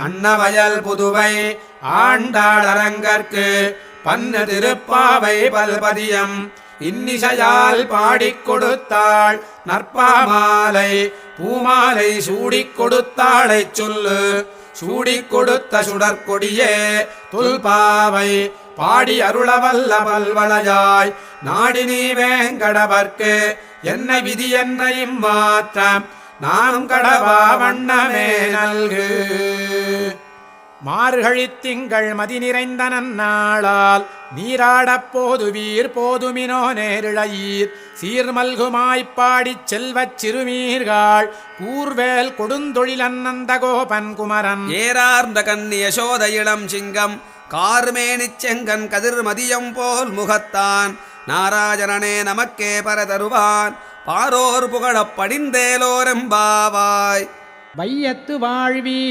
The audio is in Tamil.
அன்னவயல் புதுவை ஆண்டாளரங்கற்கு பன்ன திருப்பாவை பல்பதியம். இன்னிசையால் பாடிக் கொடுத்தாள் நற்பாமாலை பூமாலை சூடிக் கொடுத்தாளைச் சொல்லு. சூடிக் கொடுத்த சுடற்கொடியே துல்பாவை பாடி அருளவல்ல பல்வளையாய். நாடி நீ வேங்கடவர்க்கு என்ன விதி என்னையும் மாற்றம் நானும் கடவா வண்ணமே நல்கு. மார்கழித் திங்கள் மதி நிறைந்த நன்னாளால் நீராடப் போதுவீர் போதுமினோ நேரிழையீர். சீர்மல்குமாய்ப் பாடிச் செல்வச் சிறுமீர்கள் கூர்வேல் கொடுந்தொழில் அன்னந்த கோபன் குமரன். ஏறார்ந்த கண்ணி யசோத இளம் சிங்கம் கார்மேனிச் செங்கன் கதிர் மதியம் போல் முகத்தான். நாராயணனே நமக்கே பரதருவான் பாரோர் புகழப் படிந்தேலோரெம்பாவாய். வையத்து வாழ்வி